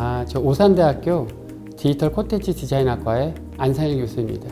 아, 저 오산대학교 디지털 콘텐츠 디자인학과의 안상일 교수입니다.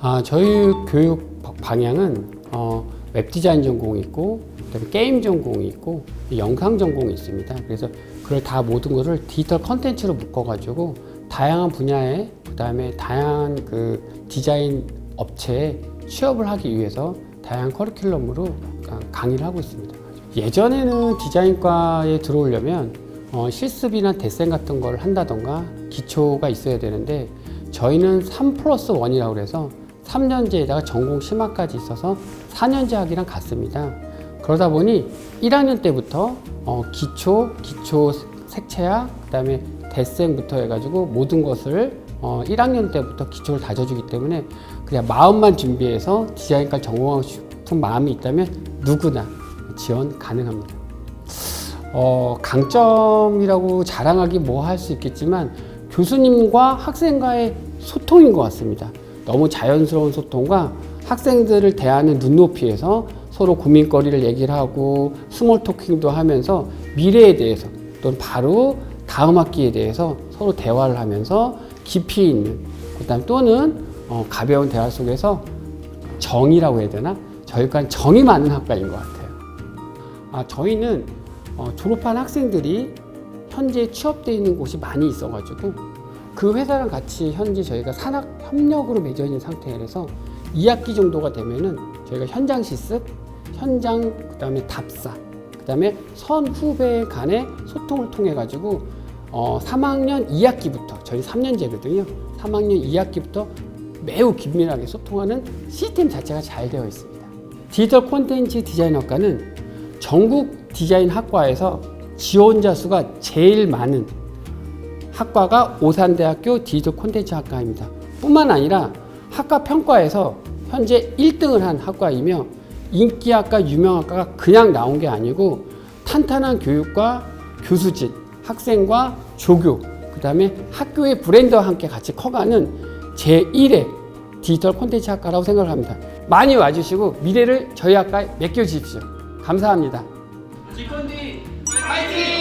아, 저희 교육 바- 방향은 어, 웹 디자인 전공이 있고, 그다음에 게임 전공이 있고, 영상 전공이 있습니다. 그래서 그걸 다 모든 것을 디지털 콘텐츠로 묶어가지고 다양한 분야에 그다음에 다양한 그 디자인 업체에 취업을 하기 위해서 다양한 커리큘럼으로 강- 강의를 하고 있습니다. 예전에는 디자인과에 들어오려면 어, 실습이나 데센 같은 걸 한다던가 기초가 있어야 되는데 저희는 3 플러스 1이라고 그래서 3년제에다가 전공 심화까지 있어서 4년제 학이랑 같습니다. 그러다 보니 1학년 때부터 어, 기초, 기초 색채학, 그 다음에 데센부터 해가지고 모든 것을 어, 1학년 때부터 기초를 다져주기 때문에 그냥 마음만 준비해서 디자인과 전공하고 싶은 마음이 있다면 누구나 지원 가능합니다. 어, 강점이라고 자랑하기 뭐 할 수 있겠지만 교수님과 학생과의 소통인 것 같습니다. 너무 자연스러운 소통과 학생들을 대하는 눈높이에서 서로 고민거리를 얘기를 하고 스몰 토킹도 하면서 미래에 대해서 또는 바로 다음 학기에 대해서 서로 대화를 하면서 깊이 있는 그다음 또는 어, 가벼운 대화 속에서 정이라고 해야 되나 저희가 정이 많은 학과인 것 같아요. 아, 저희는 어, 졸업한 학생들이 현재 취업되어 있는 곳이 많이 있어가지고 그 회사랑 같이 현재 저희가 산학 협력으로 맺어 있는 상태라서 2학기 정도가 되면은 저희가 현장 실습, 현장 그다음에 답사, 그다음에 선 후배 간의 소통을 통해 가지고 어, 3학년 2학기부터 저희 3년제거든요. 3학년 2학기부터 매우 긴밀하게 소통하는 시스템 자체가 잘 되어 있습니다. 디지털 콘텐츠 디자인학과는 전국 디자인 학과에서 지원자 수가 제일 많은 학과가 오산대학교 디지털 콘텐츠 학과입니다. 뿐만 아니라 학과 평가에서 현재 1등을 한 학과이며 인기학과 유명학과가 그냥 나온 게 아니고 탄탄한 교육과 교수진, 학생과 조교, 그 다음에 학교의 브랜드와 함께 같이 커가는 제1의 디지털 콘텐츠 학과라고 생각합니다. 많이 와주시고 미래를 저희 학과에 맡겨주십시오. 감사합니다. 집 건디 파이팅!